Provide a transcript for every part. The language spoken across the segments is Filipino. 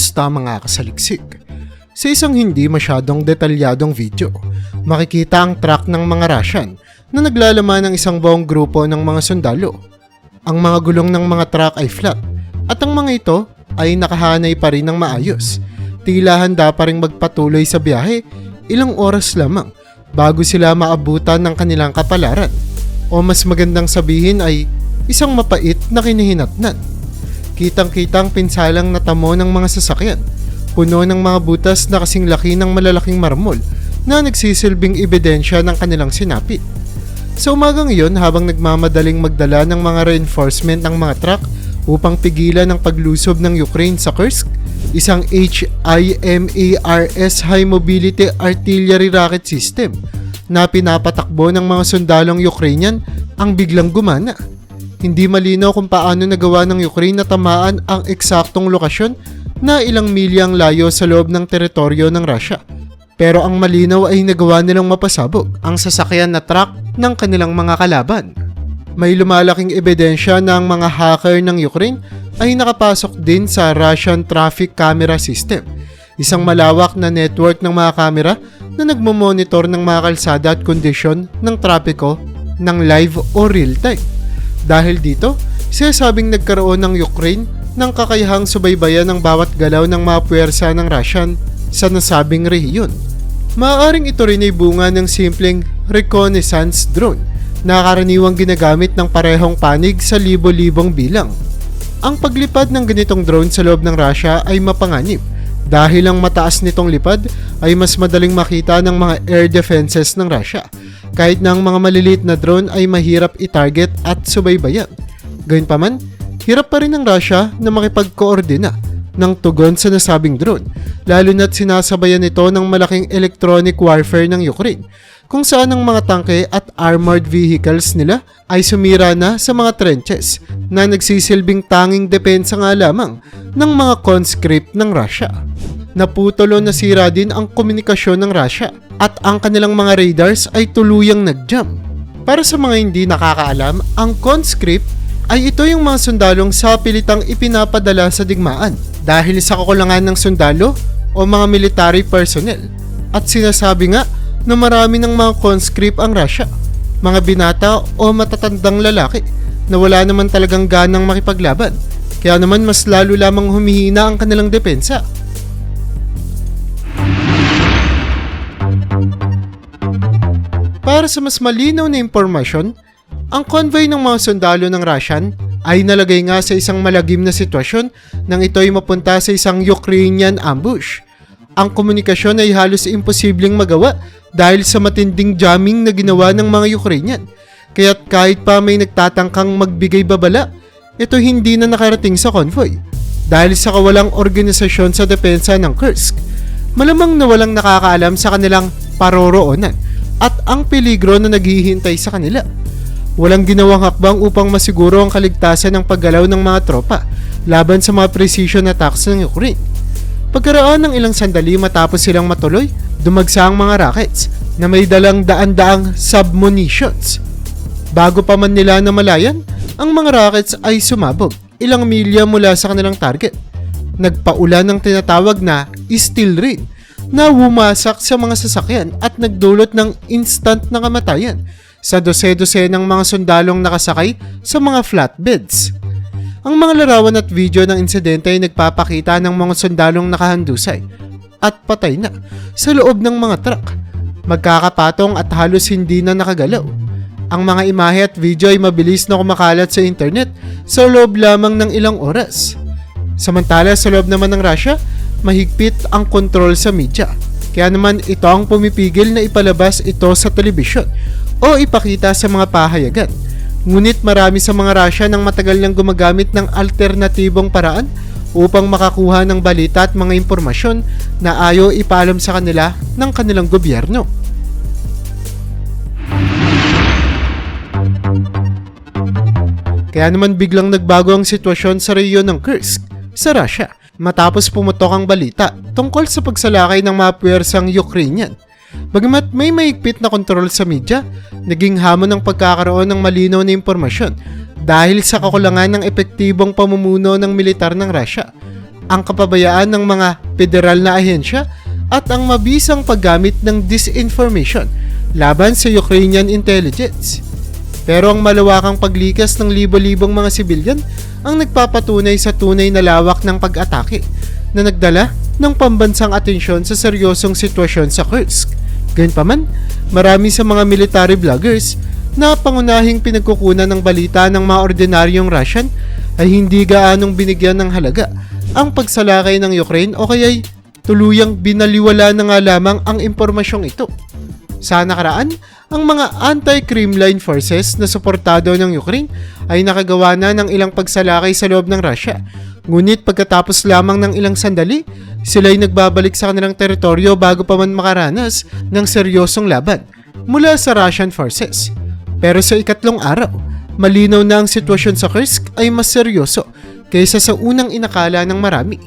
Kumusta mga kasaliksik? Sa isang hindi masyadong detalyadong video, makikita ang truck ng mga Russian na naglalaman ng isang buong grupo ng mga sundalo. Ang mga gulong ng mga truck ay flat at ang mga ito ay nakahanay pa rin ng maayos. Tila handa pa rin magpatuloy sa biyahe ilang oras lamang bago sila maabutan ng kanilang kapalaran. O mas magandang sabihin ay isang mapait na kinihinatnan. Kitang-kitang pinsalang natamo ng mga sasakyan. Puno ng mga butas na kasing laki ng malalaking marmol na nagsisilbing ebidensya ng kanilang sinapit. Sa umagang iyon habang nagmamadaling magdala ng mga reinforcement ng mga truck upang pigilan ang paglusob ng Ukraine sa Kursk, isang HIMARS High Mobility Artillery Rocket System na pinapatakbo ng mga sundalong Ukrainian ang biglang gumana. Hindi malinaw kung paano nagawa ng Ukraine na tamaan ang eksaktong lokasyon na ilang milyang layo sa loob ng teritoryo ng Russia. Pero ang malinaw ay nagawa nilang mapasabog ang sasakyan na truck ng kanilang mga kalaban. May lumalaking ebidensya na ang mga hacker ng Ukraine ay nakapasok din sa Russian Traffic Camera System, isang malawak na network ng mga kamera na nagmomonitor ng mga kalsada at kondisyon ng trapiko ng live o real time. Dahil dito, sinasabing nagkaroon ng Ukraine ng kakayahang subaybayan ng bawat galaw ng mga puwersa ng Russian sa nasabing rehiyon. Maaaring ito rin ay bunga ng simpleng reconnaissance drone na karaniwang ginagamit ng parehong panig sa libo-libong bilang. Ang paglipad ng ganitong drone sa loob ng Russia ay mapanganib dahil ang mataas nitong lipad ay mas madaling makita ng mga air defenses ng Russia kahit na ang mga maliliit na drone ay mahirap i-target at subaybayan. Gayunpaman, hirap pa rin ng Russia na makipagkoordina ng tugon sa nasabing drone, lalo na't sinasabayan ito ng malaking electronic warfare ng Ukraine, kung saan ang mga tangke at armored vehicles nila ay sumira na sa mga trenches na nagsisilbing tanging depensa nga lamang ng mga conscript ng Russia. Naputol o nasira din ang komunikasyon ng Russia at ang kanilang mga radars ay tuluyang nag-jump. Para sa mga hindi nakakaalam, ang conscript ay ito yung mga sundalong sa pilitang ipinapadala sa digmaan dahil sa kakulangan ng sundalo o mga military personnel. At sinasabi nga na marami ng mga conscript ang Russia, mga binata o matatandang lalaki na wala naman talagang ganang makipaglaban. Kaya naman mas lalo lamang humihina ang kanilang depensa. Para sa mas malinaw na impormasyon, ang convoy ng mga sundalo ng Russian ay nalagay nga sa isang malagim na sitwasyon nang ito ay mapunta sa isang Ukrainian ambush. Ang komunikasyon ay halos imposibleng magawa dahil sa matinding jamming na ginawa ng mga Ukrainian. Kaya't kahit pa may nagtatangkang magbigay babala, ito hindi na nakarating sa convoy. Dahil sa kawalang organisasyon sa depensa ng Kursk, malamang na walang nakakaalam sa kanilang paroroonan at ang peligro na naghihintay sa kanila. Walang ginawang hakbang upang masiguro ang kaligtasan ng paggalaw ng mga tropa laban sa mga precision attacks ng Ukraine. Pagkaraan ng ilang sandali matapos silang matuloy, dumagsa ang mga rockets na may dalang daan-daang submunitions. Bago pa man nila namalayan, ang mga rockets ay sumabog ilang milya mula sa kanilang target. Nagpaulan ng tinatawag na steel rain na wumasak sa mga sasakyan at nagdulot ng instant na kamatayan sa dose-dose ng mga sundalong nakasakay sa mga flatbeds. Ang mga larawan at video ng insidente ay nagpapakita ng mga sundalong nakahandusay at patay na sa loob ng mga truck. Magkakapatong at halos hindi na nakagalaw. Ang mga imahe at video ay mabilis na kumakalat sa internet sa loob lamang ng ilang oras. Samantala sa loob naman ng Russia, mahigpit ang kontrol sa media. Kaya naman ito ang pumipigil na ipalabas ito sa telebisyon o ipakita sa mga pahayagan. Ngunit marami sa mga Russia nang matagal nang gumagamit ng alternatibong paraan upang makakuha ng balita at mga impormasyon na ayaw ipaalam sa kanila ng kanilang gobyerno. Kaya naman biglang nagbago ang sitwasyon sa rehiyon ng Kursk sa Russia matapos pumutok ang balita tungkol sa pagsalakay ng mga puwersang Ukrainian. Bagamat may maigpit na kontrol sa media, naging hamon ang pagkakaroon ng malinaw na impormasyon dahil sa kakulangan ng epektibong pamumuno ng militar ng Russia. ang kapabayaan ng mga federal na ahensya at ang mabisang paggamit ng disinformation laban sa Ukrainian intelligence. Pero ang malawakang paglikas ng libo-libong mga sibilyan ang nagpapatunay sa tunay na lawak ng pag-atake na nagdala ng pambansang atensyon sa seryosong sitwasyon sa Kursk. Gayunpaman, marami sa mga military vloggers na pangunahing pinagkukunan ng balita ng mga ordinaryong Russian ay hindi gaanong binigyan ng halaga ang pagsalakay ng Ukraine o kaya'y tuluyang binaliwala na nga lamang ang impormasyong ito. Sa nakaraan, ang mga anti-Kremlin forces na suportado ng Ukraine ay nakagawa na ng ilang pagsalakay sa loob ng Russia. Ngunit pagkatapos lamang ng ilang sandali, sila ay nagbabalik sa kanilang teritoryo bago pa man makaranas ng seryosong laban mula sa Russian forces. Pero sa ikatlong araw, malinaw na ang sitwasyon sa Kursk ay mas seryoso kaysa sa unang inakala ng marami.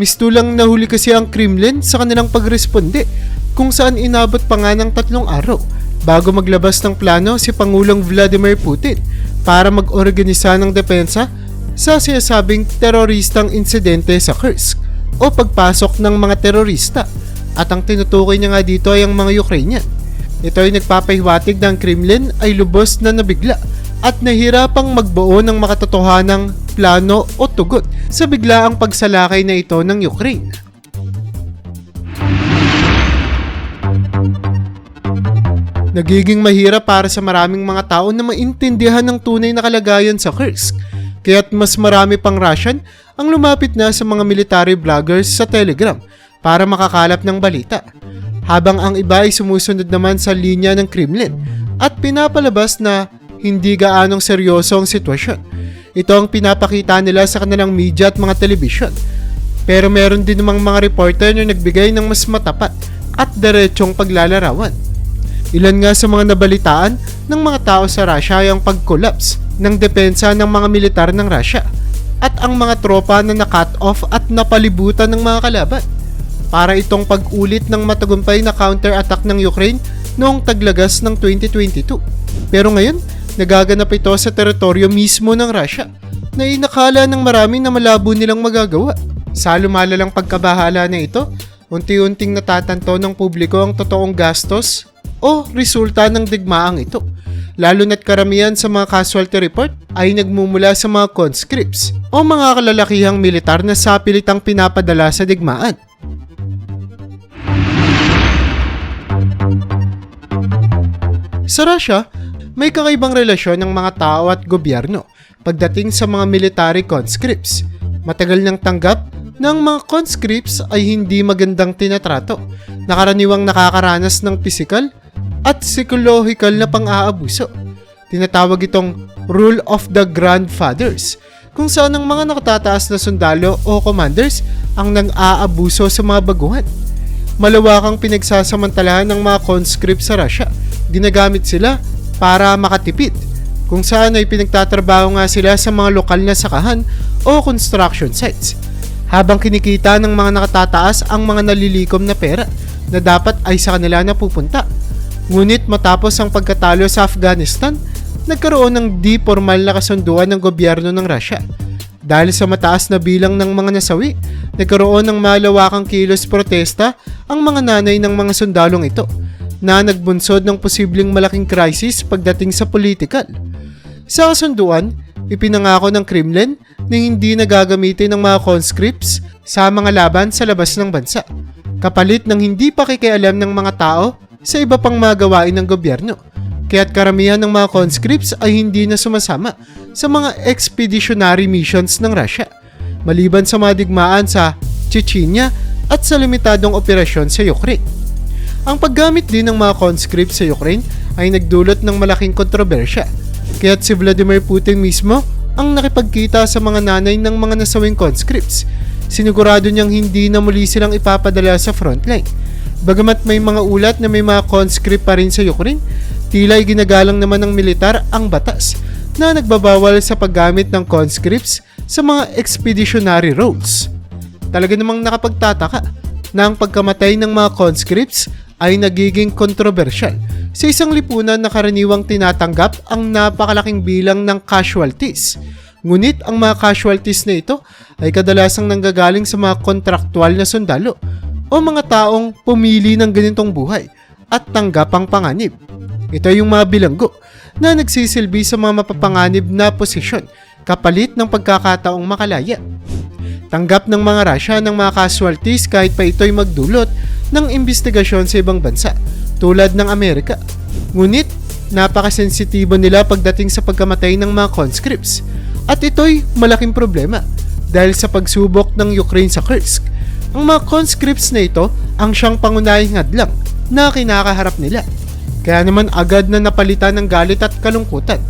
Mistulang nahuli kasi ang Kremlin sa kanilang pagresponde kung saan inabot pa nga ng tatlong araw bago maglabas ng plano si Pangulong Vladimir Putin para mag-organisa ng depensa sa sinasabing teroristang insidente sa Kursk o pagpasok ng mga terorista at ang tinutukoy niya nga dito ay ang mga Ukrainian. Ito ay nagpapahiwatig ng Kremlin ay lubos na nabigla at nahirapang magbuo ng makatotohanang plano o tugot sa biglaang pagsalakay na ito ng Ukraine. Nagiging mahirap para sa maraming mga tao na maintindihan ng tunay na kalagayan sa Kursk, kaya't mas marami pang Russian ang lumapit na sa mga military vloggers sa Telegram para makakalap ng balita, habang ang iba ay sumusunod naman sa linya ng Kremlin at pinapalabas na hindi gaanong seryoso ang sitwasyon. Ito ang pinapakita nila sa kanilang media at mga telebisyon. Pero meron din namang mga reporter na nagbigay ng mas matapat at diretsong paglalarawan. Ilan nga sa mga nabalitaan ng mga tao sa Russia ay ang pag-collapse ng depensa ng mga militar ng Russia at ang mga tropa na na-cut off at napalibutan ng mga kalaban para itong pag-ulit ng matagumpay na counter-attack ng Ukraine noong taglagas ng 2022. Pero ngayon, nagaganap ito sa teritoryo mismo ng Russia na inakala ng marami na malabo nilang magagawa. Sa lumalalang pagkabahala na ito, unti-unting natatanto ng publiko ang totoong gastos o resulta ng digmaang ito. Lalo na't karamihan sa mga casualty report ay nagmumula sa mga conscripts o mga kalalakihang militar na sapilitang pinapadala sa digmaan. Sa Russia, may kakaibang relasyon ng mga tao at gobyerno pagdating sa mga military conscripts. Matagal nang tanggap ang mga conscripts ay hindi magandang tinatrato, nakaraniwang nakakaranas ng pisikal at psychological na pang-aabuso. Tinatawag itong Rule of the Grandfathers, kung saan ang mga nakatataas na sundalo o commanders ang nang-aabuso sa mga baguhan. Malawakang pinagsasamantalahan ng mga conscripts sa Russia. Ginagamit sila para makatipid, kung saan ay pinagtatrabaho nga sila sa mga lokal na sakahan o construction sites habang kinikita ng mga nakatataas ang mga nalilikom na pera na dapat ay sa kanila na pupunta. Ngunit matapos ang pagkatalo sa Afghanistan, nagkaroon ng di formal na kasunduan ng gobyerno ng Russia. Dahil sa mataas na bilang ng mga nasawi, nagkaroon ng malawakang kilos protesta ang mga nanay ng mga sundalong ito na nagbunsod ng posibleng malaking crisis pagdating sa politikal. Sa kasunduan, ipinangako ng Kremlin na hindi nagagamitin ng mga conscripts sa mga laban sa labas ng bansa, kapalit ng hindi pakikialam ng mga tao sa iba pang mga gawain ng gobyerno. Kaya't karamihan ng mga conscripts ay hindi na sumasama sa mga expeditionary missions ng Russia, maliban sa mga digmaan sa Chechnya at sa limitadong operasyon sa Ukraine. Ang paggamit din ng mga conscripts sa Ukraine ay nagdulot ng malaking kontrobersya, kaya't si Vladimir Putin mismo ang nakipagkita sa mga nanay ng mga nasawing conscripts. Sinigurado niyang hindi na muli silang ipapadala sa frontline. Bagamat may mga ulat na may mga conscript pa rin sa Ukraine, tila ay ginagalang naman ng militar ang batas na nagbabawal sa paggamit ng conscripts sa mga expeditionary roles. Talaga namang nakapagtataka na ang pagkamatay ng mga conscripts ay nagiging kontrobersyal sa isang lipunan na karaniwang tinatanggap ang napakalaking bilang ng casualties. Ngunit ang mga casualties na ito ay kadalasang nanggagaling sa mga kontraktual na sundalo o mga taong pumili ng ganitong buhay at tanggap ang panganib. Ito yung mga bilanggo na nagsisilbi sa mga mapapanganib na posisyon kapalit ng pagkakataong makalaya. Tanggap ng mga Russia ng mga casualties kahit pa ito'y magdulot ng investigasyon sa ibang bansa tulad ng Amerika. Ngunit napakasensitibo nila pagdating sa pagkamatay ng mga conscripts at ito'y malaking problema dahil sa pagsubok ng Ukraine sa Kursk. Ang mga conscripts na ito ang siyang pangunahing hadlang na kinakaharap nila. Kaya naman agad na napalitan ng galit at kalungkutan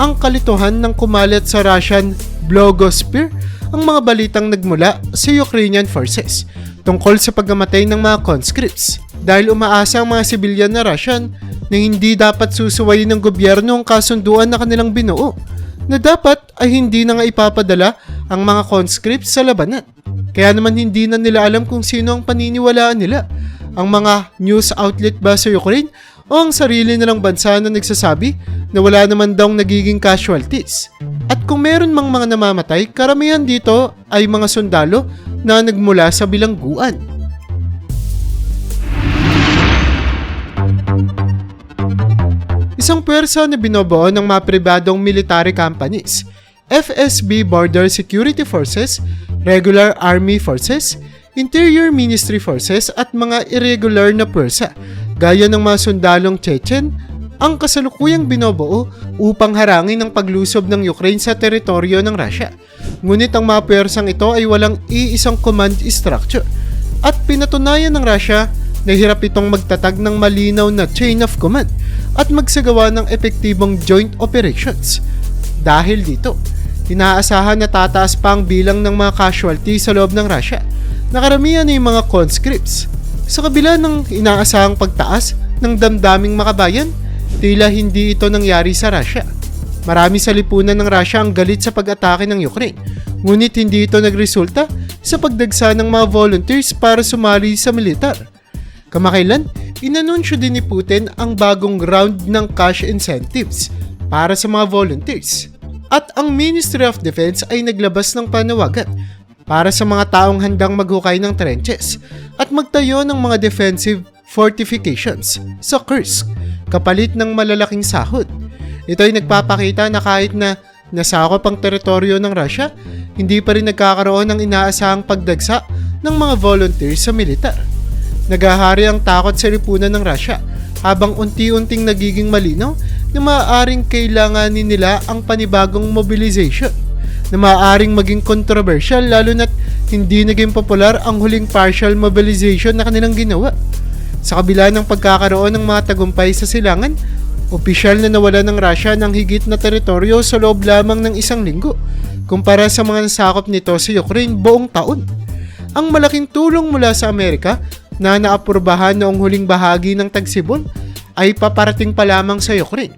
ang kalituhan ng kumalat sa Russian blogosphere ang mga balitang nagmula sa Ukrainian forces tungkol sa pagkamatay ng mga conscripts dahil umaasa ang mga sibilyan na Russian na hindi dapat susuwayin ng gobyerno ang kasunduan na kanilang binuo na dapat ay hindi na nga ipapadala ang mga conscripts sa labanan. Kaya naman hindi na nila alam kung sino ang paniniwalaan nila. Ang mga news outlet ba sa Ukraine o ang sarili nilang bansa na nagsasabi na wala naman daw nagiging casualties. At kung meron mang mga namamatay, karamihan dito ay mga sundalo na nagmula sa bilangguan. Isang pwersa na binobuo ng mga pribadong military companies, FSB Border Security Forces, Regular Army Forces, Interior Ministry Forces at mga irregular na pwersa gaya ng mga sundalong Chechen ang kasalukuyang binobuo upang harangin ang paglusob ng Ukraine sa teritoryo ng Russia. Ngunit ang mga pwersang ito ay walang iisang command structure at pinatunayan ng Russia na hirap itong magtatag ng malinaw na chain of command at magsagawa ng epektibong joint operations. Dahil dito, inaasahan na tataas pa ang bilang ng mga casualty sa loob ng Russia na karamihan mga conscripts. Sa kabila ng inaasahang pagtaas ng damdaming makabayan, tila hindi ito nangyari sa Russia. Marami sa lipunan ng Russia ang galit sa pag-atake ng Ukraine, ngunit hindi ito nagresulta sa pagdagsa ng mga volunteers para sumali sa militar. Kamakailan, inanunsyo din ni Putin ang bagong round ng cash incentives para sa mga volunteers. At ang Ministry of Defense ay naglabas ng panawagan para sa mga taong handang maghukay ng trenches at magtayo ng mga defensive fortifications sa Kursk kapalit ng malalaking sahod. Ito ay nagpapakita na kahit na nasakop ang teritoryo ng Russia, hindi pa rin nagkakaroon ng inaasahang pagdagsa ng mga volunteers sa militar. Nagahari ang takot sa lipunan ng Russia habang unti-unting nagiging malinaw na maaaring kailanganin nila ang panibagong mobilization na maaaring maging controversial lalo na't hindi naging popular ang huling partial mobilization na kanilang ginawa. Sa kabila ng pagkakaroon ng mga tagumpay sa silangan, opisyal na nawala ng Russia ng higit na teritoryo sa loob lamang ng isang linggo kumpara sa mga nasakop nito sa Ukraine buong taon. Ang malaking tulong mula sa Amerika na naapurbahan noong huling bahagi ng tagsibol ay paparating pa lamang sa Ukraine.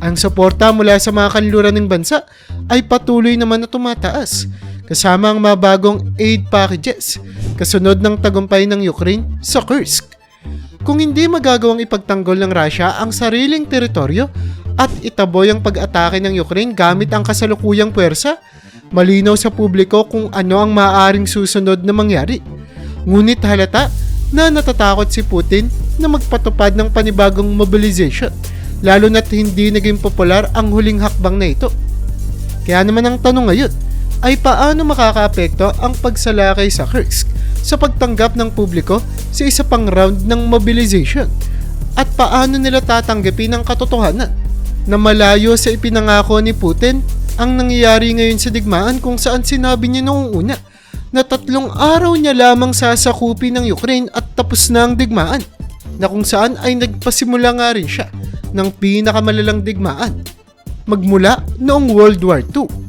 Ang suporta mula sa mga kanluran ng bansa ay patuloy naman na tumataas kasama ang mga bagong aid packages kasunod ng tagumpay ng Ukraine sa Kursk. Kung hindi magagawang ipagtanggol ng Russia ang sariling teritoryo at itaboy ang pag-atake ng Ukraine gamit ang kasalukuyang puwersa, malinaw sa publiko kung ano ang maaaring susunod na mangyari. Ngunit halata na natatakot si Putin na magpatupad ng panibagong mobilization, lalo na't hindi naging popular ang huling hakbang na ito. Kaya naman ang tanong ngayon ay paano makakaapekto ang pagsalakay sa Kursk sa pagtanggap ng publiko sa isa pang round ng mobilization at paano nila tatanggapin ang katotohanan na malayo sa ipinangako ni Putin ang nangyayari ngayon sa digmaan kung saan sinabi niya noong una na tatlong araw niya lamang sasakupin ng Ukraine at tapos na ang digmaan na kung saan ay nagpasimula nga rin siya ng pinakamalalang digmaan magmula noong World War II